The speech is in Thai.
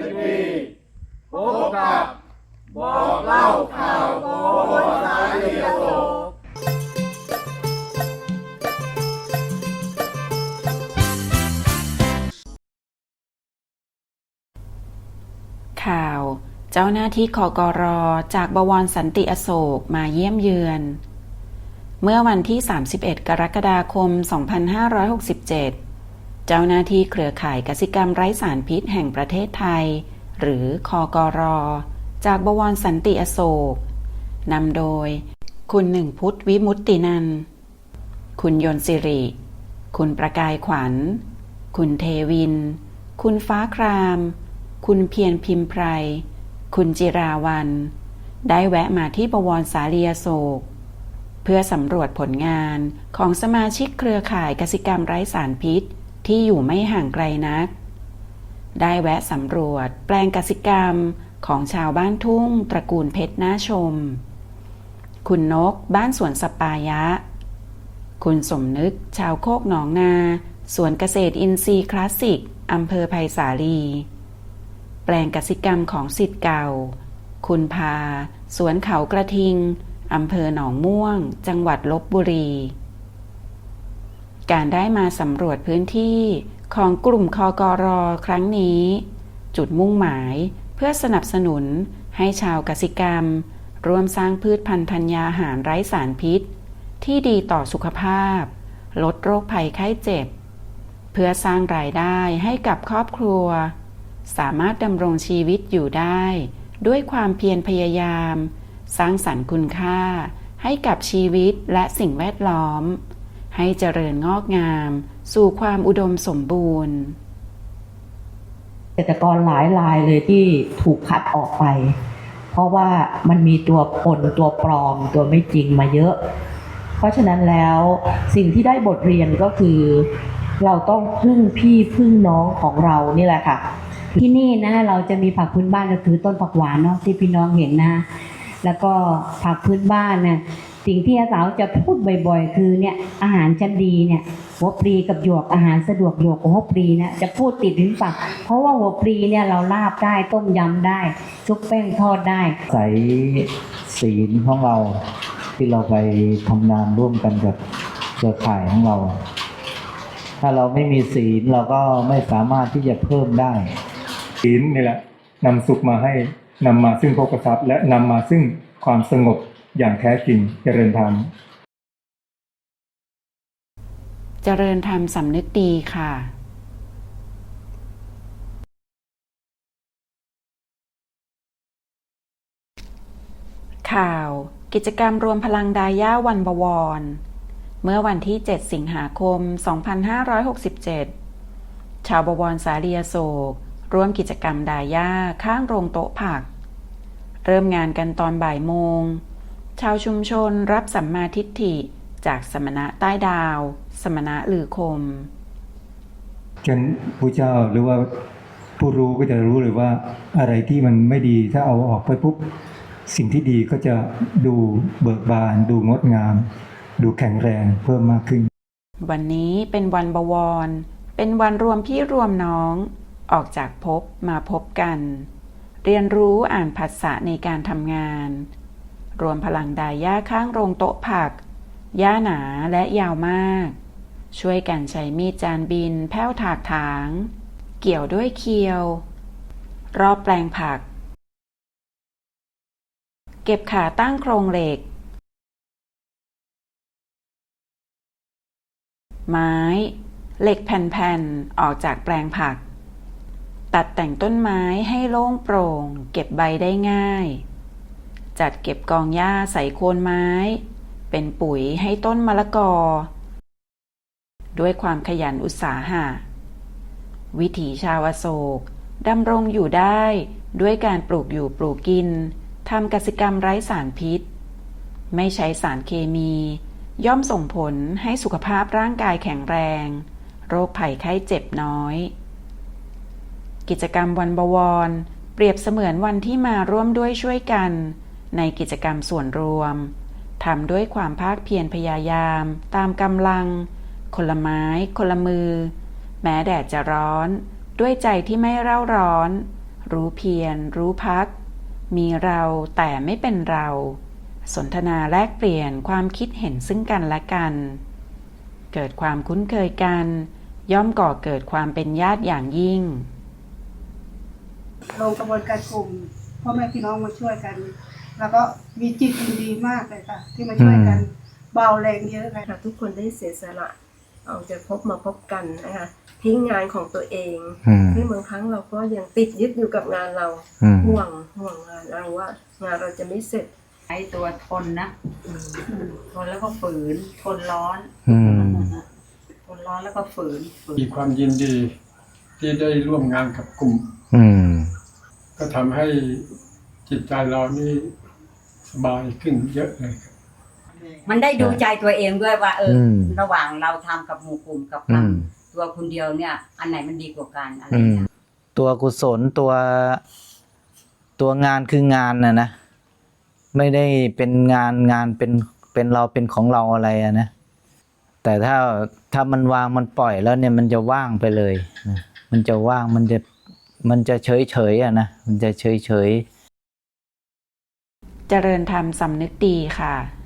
มิทรีพบกับบอกเล่าข่าวโบราณสาลีโกข่าวเจ้าหน้าที่คอกรจากบวรสันติอโศกมาเยี่ยมเยือน เมื่อวันที่ 31 กรกฎาคม 2567 เจ้าหน้าที่เครือข่ายกสิกรรมไร้สารพิษแห่งประเทศไทย หรือคอกรจากบวรสันติอโศกนำโดย คุณหนึ่งพุทธวิมุตตินัน คุณยนสิริ คุณประกายขวัญ คุณเทวิน คุณฟ้าคราม คุณเพียรพิมพ์ไพร คุณจิราวัน ได้แวะมาที่บวรสาลีอโศกเพื่อสำรวจผลงานของสมาชิกเครือข่ายกสิกรรมไร้สารพิษ ที่อยู่ไม่ห่างไกลนัก ได้แวะสำรวจแปลงกสิกรรมของชาวบ้านทุ่ง ตระกูลเพชรน่าชม คุณนกบ้านสวนสปายะ คุณสมนึกชาวโคกหนองนาสวนเกษตรอินทรีย์คลาสสิกอำเภอไผ่สาลี แปลงกสิกรรมของสิทธิ์เก่า คุณพา สวนเขากระทิงอำเภอหนองม่วง จังหวัดลบบุรี การได้มาสำรวจพื้นที่ของกลุ่มคอกรครั้งนี้ จุดมุ่งหมายเพื่อสนับสนุนให้ชาวกสิกรรม ร่วมสร้างพืชพันธุ์ธัญญาหารไร้สารพิษ ที่ดีต่อสุขภาพ ลดโรคภัยไข้เจ็บ เพื่อสร้างรายได้ให้กับครอบครัว สามารถดำรงชีวิตอยู่ได้ ด้วยความเพียรพยายาม สร้างสรรค์คุณค่าให้กับชีวิตและสิ่งแวดล้อม ให้เจริญงอกงาม สู่ความอุดมสมบูรณ์เกษตรกรหลายรายเลยที่ถูกขัดออกไป เพราะว่ามันมีตัวปนตัวปลอมตัวไม่จริงมาเยอะ เพราะฉะนั้นแล้วสิ่งที่ได้บทเรียนก็คือ เราต้องพึ่งพี่พึ่งน้องของเรานี่แหละค่ะ ที่นี่นะเราจะมีผักพื้นบ้านก็คือต้นผักหวานเนาะที่พี่น้องเห็นนะ แล้วก็ผักพื้นบ้านเนะ สิ่งที่อาสาวจะพูดบ่อยๆ คือเนี่ยอาหารชั้นดีเนี่ยหัวปลีกับหยวกอาหารสะดวกหยวกกับหัวปลีนะจะพูดติดลิ้นปากเพราะว่าหัวปลีเนี่ยเราลาบได้ต้มยำได้ชุบแป้งทอดได้ใส่ศีลของเราที่เราไปทำงานร่วมกันกับเครือข่ายของเรา ถ้าเราไม่มีศีลเราก็ไม่สามารถที่จะเพิ่มได้ ศีลนี่แหละนำสุขมาให้นำมาซึ่งภพทรัพย์และนำมาซึ่งความสงบ อย่างแท้จริงเจริญธรรมเจริญธรรมสำนึกดีค่ะ ข่าว กิจกรรมรวมพลังดาย่าวันบวร เมื่อวันที่ 7 สิงหาคม 2567 ชาวบวรสาลียโศก ร่วมกิจกรรมดาย่าข้างโรงโต๊ะผัก เริ่มงานกันตอนบ่ายโมง ชาวชุมชนรับสัมมาทิฏฐิจากสมณะใต้ดาว สมณะลือคมฉะนั้นพระเจ้าหรือว่าผู้รู้ก็จะรู้เลยว่าอะไรที่มันไม่ดีถ้าเอาออกไปปุ๊บสิ่งที่ดีก็จะดูเบิกบาน ดูงดงาม ดูแข็งแรงเพิ่มมากขึ้น วันนี้เป็นวันบวร เป็นวันรวมพี่รวมน้อง ออกจากพบมาพบกัน เรียนรู้อ่านภาษาในการทำงาน รวมพลังดายย่าข้างโรงโต๊ะผักย่าหนาและยาวมาก ช่วยกันใช้มีดจานบินแผ้วถากถาง เกี่ยวด้วยเคียว รอบแปลงผัก เก็บขาตั้งโครงเหล็ก ไม้ เหล็กแผ่นๆ ออกจากแปลงผัก ตัดแต่งต้นไม้ให้โล่งโปร่ง เก็บใบได้ง่าย จัดเก็บกองหญ้าใส่โคนไม้ เป็นปุ๋ยให้ต้นมะละกอ ด้วยความขยันอุตสาหะ วิถีชาวโศกดำรงอยู่ได้ด้วยการปลูกอยู่ปลูกกินทำกสิกรรมไร้สารพิษ ไม่ใช้สารเคมี ย่อมส่งผลให้สุขภาพร่างกายแข็งแรง โรคภัยไข้เจ็บน้อย กิจกรรมวันบวร เปรียบเสมือนวันที่มาร่วมด้วยช่วยกัน ในกิจกรรมส่วนรวมทำด้วยความภาคเพียรพยายาม ตามกำลัง คนละไม้ คนละมือ แม้แดดจะร้อน ด้วยใจที่ไม่เร่าร้อน รู้เพียร รู้พัก มีเราแต่ไม่เป็นเรา สนทนาแลกเปลี่ยนความคิดเห็นซึ่งกันและกัน เกิดความคุ้นเคยกัน ย่อมก่อเกิดความเป็นญาติอย่างยิ่งลงกระบวนการกลุ่มพ่อแม่พี่น้องมาช่วยกัน แล้วก็มีจิตยินดีมากเลยค่ะ ที่มาช่วยกันเบาแรงเยอะเลยค่ะทุกคนได้เสียสละออกจากพบมาพบกันนะคะทิ้งงานของตัวเองอืมที่บางครั้งเราก็ยังติดยึดอยู่กับงานเราอืมห่วงห่วงงานเราว่า งานเราจะไม่เสร็จใช้ตัวทนนะทนแล้วก็ฝืน ทนร้อนอืมทนร้อนแล้วก็ฝืนฝืนมีความยินดี ที่ได้ร่วมงานกับกลุ่มอืมก็ทำให้จิตใจเรานี่ สบายขึ้นเยอะเลยครับ มันได้ดูใจตัวเองด้วยว่า เอออม ระหว่างเราทำกับหมู่กลุ่มกับทอืมำตัวคนเดียวเนี่ย อันไหนมันดีกว่ากันอะไรอืม เงี้ยตัวกุศลตัวตัวงานคืองานนะนะ ไม่ได้เป็นงานงานเป็นเป็นเราเป็นของเราอะไรอะนะ แต่ถ้าถ้ามันวางมันปล่อยแล้วเนี่ยมันจะว่างไปเลยนะมันจะว่างมันจะมันจะเฉยเฉยๆอะนะมันจะเฉยเฉยๆ เจริญธรรมสำนึกดีค่ะ